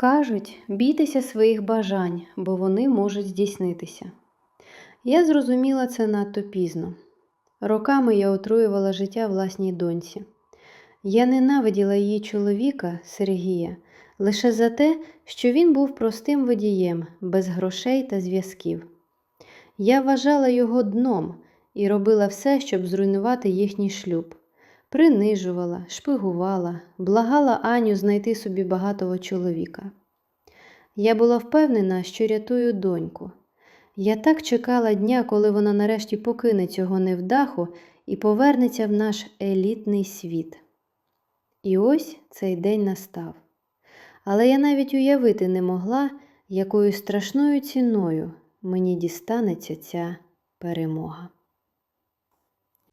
Кажуть, бійтеся своїх бажань, бо вони можуть здійснитися. Я зрозуміла це надто пізно. Роками я отруювала життя власній доньці. Я ненавиділа її чоловіка, Сергія, лише за те, що він був простим водієм, без грошей та зв'язків. Я вважала його дном і робила все, щоб зруйнувати їхній шлюб. Принижувала, шпигувала, благала Аню знайти собі багатого чоловіка. Я була впевнена, що рятую доньку. Я так чекала дня, коли вона нарешті покине цього невдаху і повернеться в наш елітний світ. І ось цей день настав. Але я навіть уявити не могла, якою страшною ціною мені дістанеться ця перемога.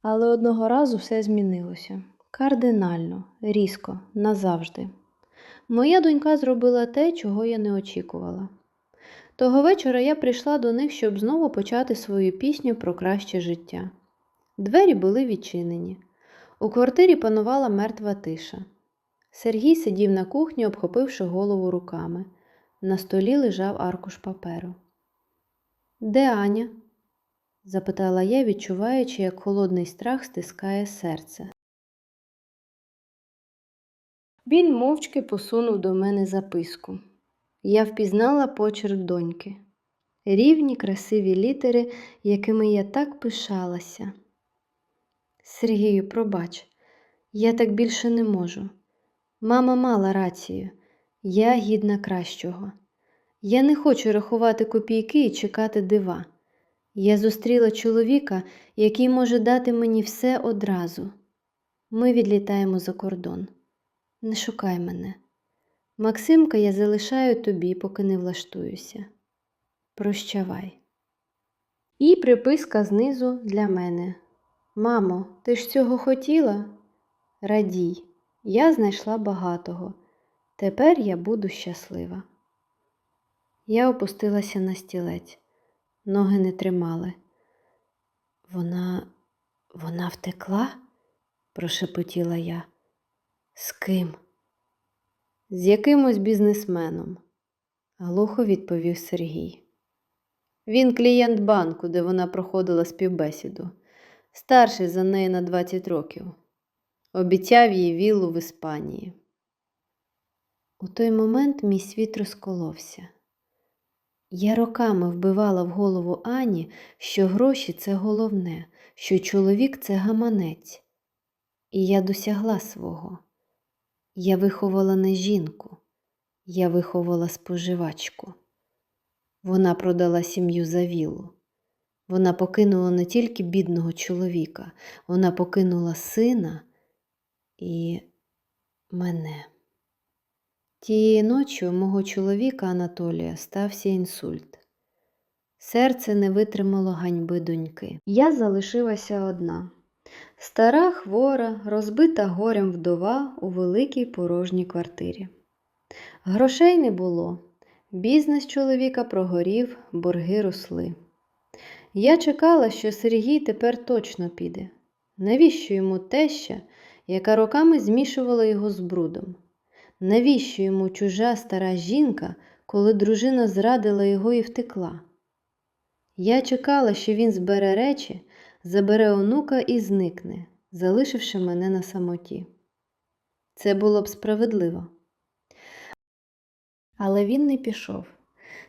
Але одного разу все змінилося кардинально, різко, назавжди. Моя донька зробила те, чого я не очікувала. Того вечора я прийшла до них, щоб знову почати свою пісню про краще життя. Двері були відчинені. У квартирі панувала мертва тиша. Сергій сидів на кухні, обхопивши голову руками. На столі лежав аркуш паперу. Де Аня? Запитала я, відчуваючи, як холодний страх стискає серце. Він мовчки посунув до мене записку. Я впізнала почерк доньки. Рівні, красиві літери, якими я так пишалася. Сергію, пробач, я так більше не можу. Мама мала рацію, я гідна кращого. Я не хочу рахувати копійки і чекати дива. Я зустріла чоловіка, який може дати мені все одразу. Ми відлітаємо за кордон. Не шукай мене. Максимка я залишаю тобі, поки не влаштуюся. Прощавай. І приписка знизу для мене. Мамо, ти ж цього хотіла? Радій, я знайшла багатого. Тепер я буду щаслива. Я опустилася на стілець, ноги не тримали. Вона, вона втекла? прошепотіла я. З ким? З якимось бізнесменом, глухо відповів Сергій. Він клієнт банку, де вона проходила співбесіду, старший за неї на 20 років. Обіцяв їй віллу в Іспанії. У той момент мій світ розколовся. Я роками вбивала в голову Ані, що гроші це головне, що чоловік це гаманець. І я досягла свого. Я виховала не жінку, я виховала споживачку. Вона продала сім'ю за віллу. Вона покинула не тільки бідного чоловіка, вона покинула сина і мене. Тієї ночі у мого чоловіка Анатолія стався інсульт. Серце не витримало ганьби доньки. Я залишилася одна. Стара, хвора, розбита горем вдова у великій порожній квартирі. Грошей не було. Бізнес чоловіка прогорів, борги росли. Я чекала, що Сергій тепер точно піде. Навіщо йому теща, яка роками змішувала його з брудом? Навіщо йому чужа стара жінка, коли дружина зрадила його і втекла? Я чекала, що він збере речі, забере онука і зникне, залишивши мене на самоті. Це було б справедливо. Але він не пішов.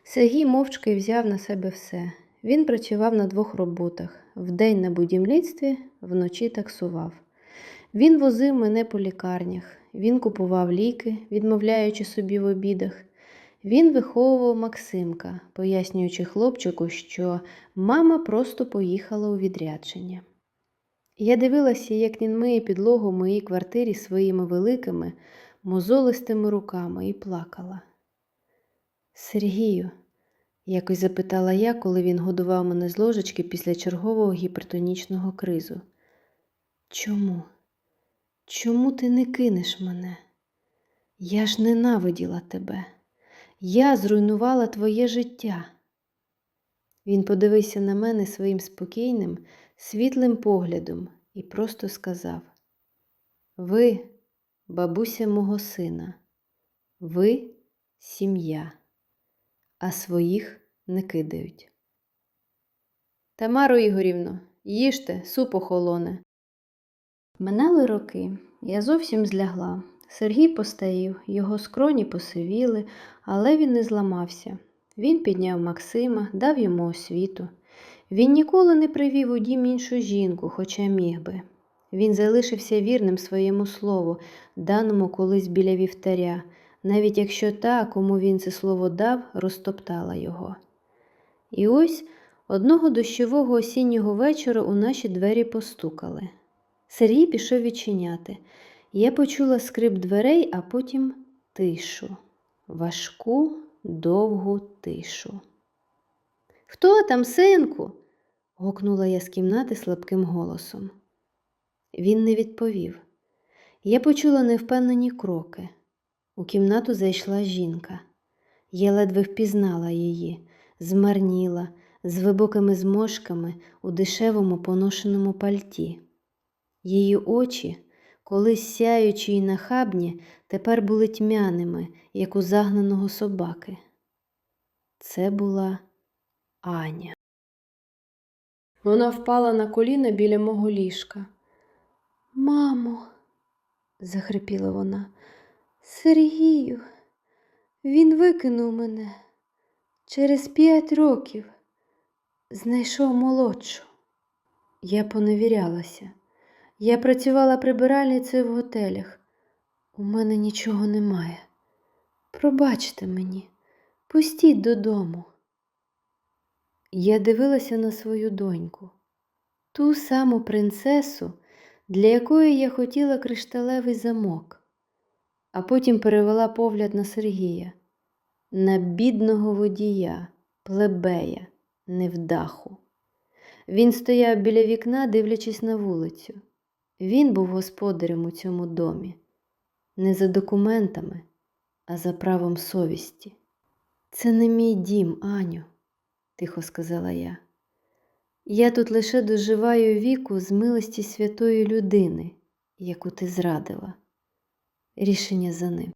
Сергій мовчки взяв на себе все. Він працював на двох роботах вдень на будівництві, вночі таксував. Він возив мене по лікарнях, він купував ліки, відмовляючи собі в обідах. Він виховував Максимка, пояснюючи хлопчику, що мама просто поїхала у відрядження. Я дивилася, як він миє підлогу в моїй квартирі своїми великими, мозолистими руками і плакала. Сергію, якось запитала я, коли він годував мене з ложечки після чергового гіпертонічного кризу. Чому? Чому ти не кинеш мене? Я ж ненавиділа тебе. Я зруйнувала твоє життя. Він подивився на мене своїм спокійним, світлим поглядом і просто сказав: Ви, бабуся мого сина, ви сім'я, а своїх не кидають. Тамаро Ігорівно, їжте, суп охолоне. Минали роки, я зовсім злягла. Сергій постаїв, його скроні посивіли, але він не зламався. Він підняв Максима, дав йому освіту. Він ніколи не привів у дім іншу жінку, хоча міг би. Він залишився вірним своєму слову, даному колись біля вівтаря, навіть якщо та, кому він це слово дав, розтоптала його. І ось одного дощового осіннього вечора у наші двері постукали. Сергій пішов відчиняти. Я почула скрип дверей, а потім тишу, важку, довгу тишу. Хто там, синку? гукнула я з кімнати слабким голосом. Він не відповів. Я почула невпевнені кроки. У кімнату зайшла жінка. Я ледве впізнала її, змарніла, з вибокими зморшками у дешевому поношеному пальті. Її очі, колись сяючі й нахабні, тепер були тьмяними, як у загнаного собаки. Це була Аня. Вона впала на коліна біля мого ліжка. Мамо, захрипіла вона, Сергію, він викинув мене через п'ять років, знайшов молодшу. Я поневірялася. Я працювала прибиральницею в готелях. У мене нічого немає. Пробачте мені, пустіть додому. Я дивилася на свою доньку, ту саму принцесу, для якої я хотіла кришталевий замок, а потім перевела погляд на Сергія, на бідного водія, плебея, невдаху. Він стояв біля вікна, дивлячись на вулицю. Він був господарем у цьому домі, не за документами, а за правом совісті. Це не мій дім, Аню, тихо сказала я. Я тут лише доживаю віку з милості святої людини, яку ти зрадила. Рішення за ним.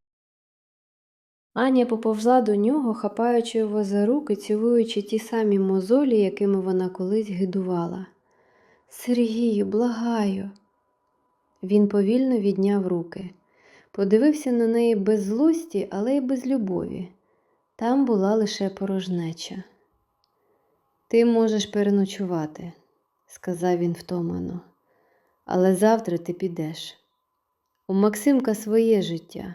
Аня поповзла до нього, хапаючи його за руки, цілуючи ті самі мозолі, якими вона колись гидувала. Сергію, благаю. Він повільно відняв руки, подивився на неї без злості, але й без любові. Там була лише порожнеча. Ти можеш переночувати, сказав він втомлено, але завтра ти підеш. У Максимка своє життя,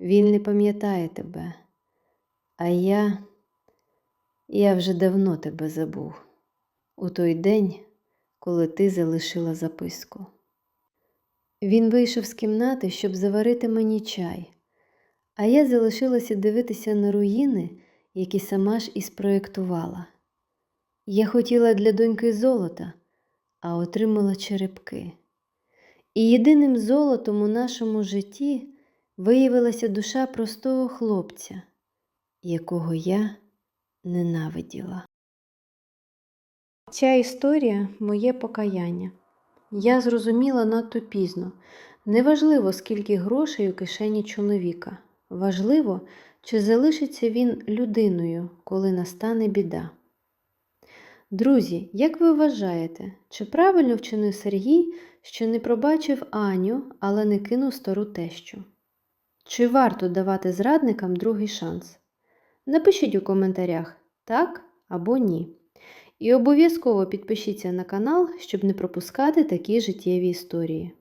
він не пам'ятає тебе, а я, я вже давно тебе забув у той день, коли ти залишила записку. Він вийшов з кімнати, щоб заварити мені чай, а я залишилася дивитися на руїни, які сама ж і спроєктувала. Я хотіла для доньки золота, а отримала черепки. І єдиним золотом у нашому житті виявилася душа простого хлопця, якого я ненавиділа. Ця історія моє покаяння. Я зрозуміла надто пізно. Неважливо, скільки грошей у кишені чоловіка. Важливо, чи залишиться він людиною, коли настане біда. Друзі, як ви вважаєте, чи правильно вчинив Сергій, що не пробачив Аню, але не кинув стару тещу? Чи варто давати зрадникам другий шанс? Напишіть у коментарях так або ні. І обов'язково підпишіться на канал, щоб не пропускати такі життєві історії.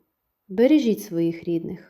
Бережіть своїх рідних.